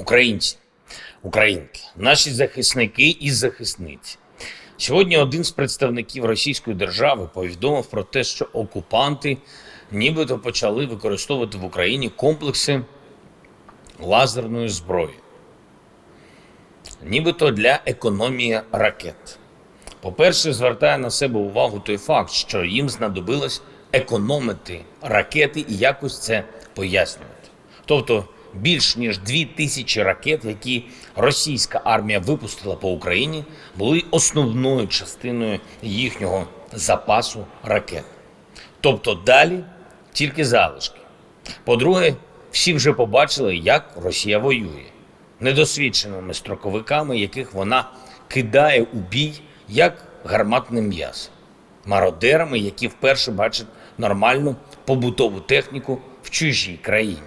Українці, українки, наші захисники і захисниці. Сьогодні один з представників Російської держави повідомив про те, що окупанти нібито почали використовувати в Україні комплекси лазерної зброї, нібито для економії ракет. По-перше, звертає на себе увагу той факт, що їм знадобилось економити ракети і якось це пояснювати. Тобто більш ніж дві тисячі ракет, які російська армія випустила по Україні, були основною частиною їхнього запасу ракет. Тобто далі тільки залишки. По-друге, всі вже побачили, як Росія воює недосвідченими строковиками, яких вона кидає у бій як гарматне м'ясо, мародерами, які вперше бачать нормальну побутову техніку в чужій країні,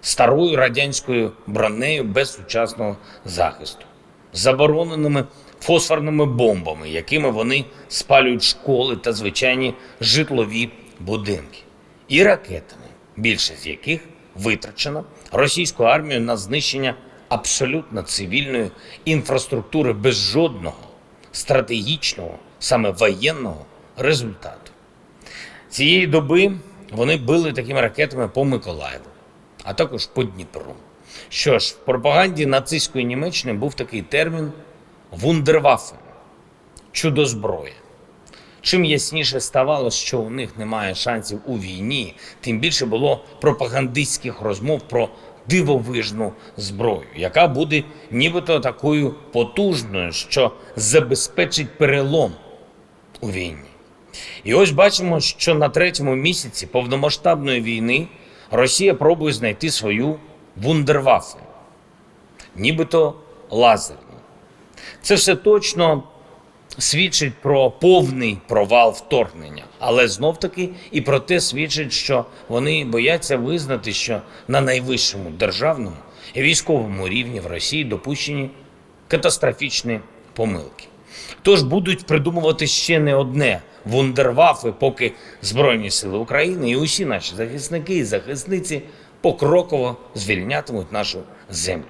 старою радянською бронею без сучасного захисту, забороненими фосфорними бомбами, якими вони спалюють школи та звичайні житлові будинки, і ракетами, більшість з яких витрачено російською армією на знищення абсолютно цивільної інфраструктури без жодного стратегічного, саме воєнного результату. Цієї доби вони били такими ракетами по Миколаєву, а також по Дніпру. Що ж, в пропаганді нацистської Німеччини був такий термін вундерваффен – чудозброя. Чим ясніше ставало, що у них немає шансів у війні, тим більше було пропагандистських розмов про дивовижну зброю, яка буде нібито такою потужною, що забезпечить перелом у війні. І ось бачимо, що на третьому місяці повномасштабної війни Росія пробує знайти свою вундерваффе, нібито лазерну. Це все точно свідчить про повний провал вторгнення, але знов таки і про те свідчить, що вони бояться визнати, що на найвищому державному і військовому рівні в Росії допущені катастрофічні помилки. Тож будуть придумувати ще не одне вундервафи, поки Збройні Сили України і усі наші захисники і захисниці покроково звільнятимуть нашу землю.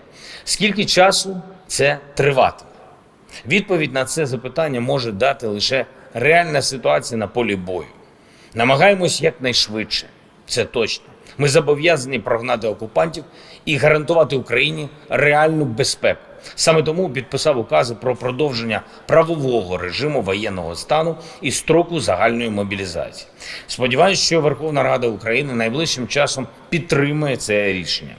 Скільки часу це триватиме? Відповідь на це запитання може дати лише реальна ситуація на полі бою. Намагаємось якнайшвидше, це точно. Ми зобов'язані прогнати окупантів і гарантувати Україні реальну безпеку. Саме тому підписав укази про продовження правового режиму воєнного стану і строку загальної мобілізації. Сподіваюся, що Верховна Рада України найближчим часом підтримає це рішення.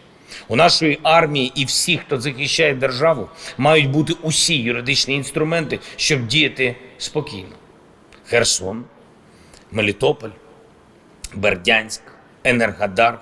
У нашої армії і всіх, хто захищає державу, мають бути усі юридичні інструменти, щоб діяти спокійно. Херсон, Мелітополь, Бердянськ, Енергодар,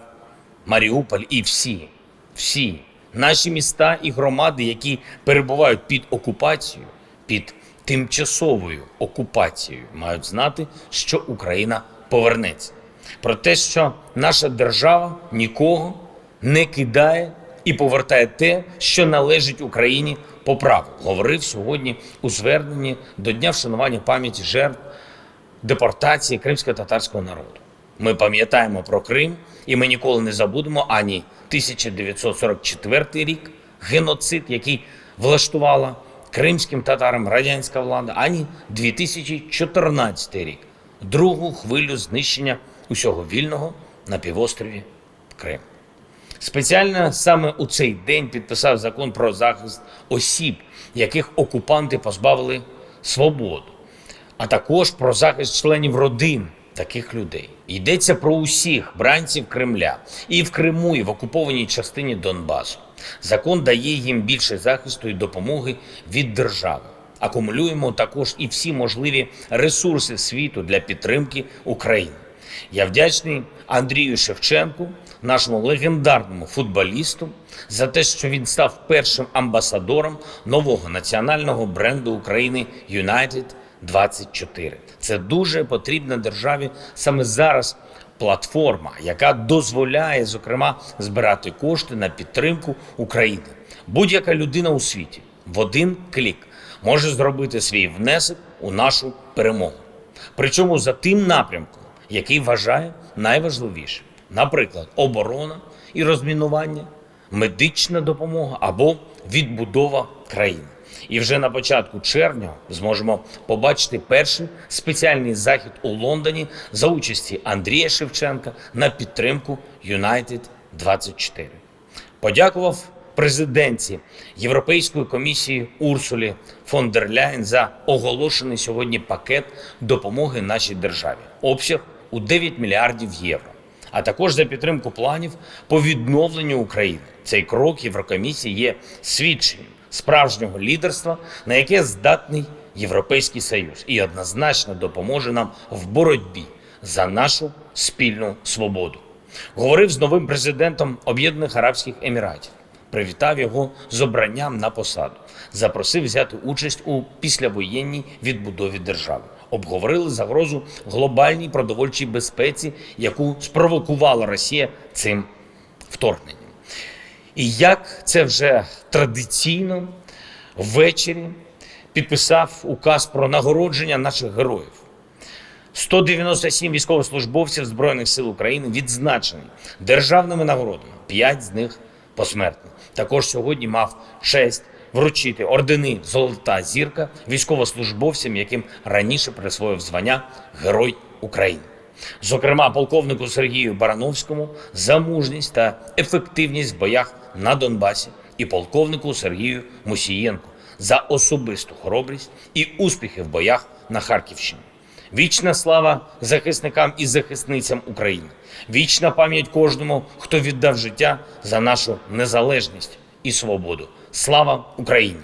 Маріуполь і всі, всі наші міста і громади, які перебувають під окупацією, під тимчасовою окупацією, мають знати, що Україна повернеться. Про те, що наша держава нікого не кидає і повертає те, що належить Україні по праву, говорив сьогодні у зверненні до Дня вшанування пам'яті жертв депортації кримсько-татарського народу. Ми пам'ятаємо про Крим, і ми ніколи не забудемо ані 1944 рік, геноцид, який влаштувала кримським татарам радянська влада, ані 2014 рік, другу хвилю знищення усього вільного на півострові Крим. Спеціально саме у цей день підписав закон про захист осіб, яких окупанти позбавили свободу, а також про захист членів родин таких людей. Йдеться про усіх бранців Кремля і в Криму, і в окупованій частині Донбасу. Закон дає їм більше захисту і допомоги від держави. Акумулюємо також і всі можливі ресурси світу для підтримки України. Я вдячний Андрію Шевченку, нашому легендарному футболісту, за те, що він став першим амбасадором нового національного бренду України United 24. Це дуже потрібна державі саме зараз платформа, яка дозволяє, зокрема, збирати кошти на підтримку України. Будь-яка людина у світі в один клік може зробити свій внесок у нашу перемогу. Причому за тим напрямком, який вважає найважливішим. Наприклад, оборона і розмінування, медична допомога або відбудова країни. І вже на початку червня зможемо побачити перший спеціальний захід у Лондоні за участі Андрія Шевченка на підтримку United 24 Подякував президентці Європейської комісії Урсулі фон дер Ляєн за оголошений сьогодні пакет допомоги нашій державі. Обсяг у 9 мільярдів євро. А також за підтримку планів по відновленню України. Цей крок Єврокомісії є свідченням справжнього лідерства, на яке здатний Європейський Союз, і однозначно допоможе нам в боротьбі за нашу спільну свободу. Говорив з новим президентом Об'єднаних Арабських Еміратів, привітав його з обранням на посаду, запросив взяти участь у післявоєнній відбудові держави. Обговорили загрозу глобальній продовольчій безпеці, яку спровокувала Росія цим вторгненням. І як це вже традиційно ввечері підписав указ про нагородження наших героїв. 197 військовослужбовців Збройних сил України відзначені державними нагородами, 5 з них посмертно. Також сьогодні мав честь вручити ордени Золота зірка військовослужбовцям, яким раніше присвоїв звання Герой України. Зокрема, полковнику Сергію Барановському за мужність та ефективність в боях на Донбасі і полковнику Сергію Мусієнку за особисту хоробрість і успіхи в боях на Харківщині. Вічна слава захисникам і захисницям України. Вічна пам'ять кожному, хто віддав життя за нашу незалежність і свободу. Слава Україні!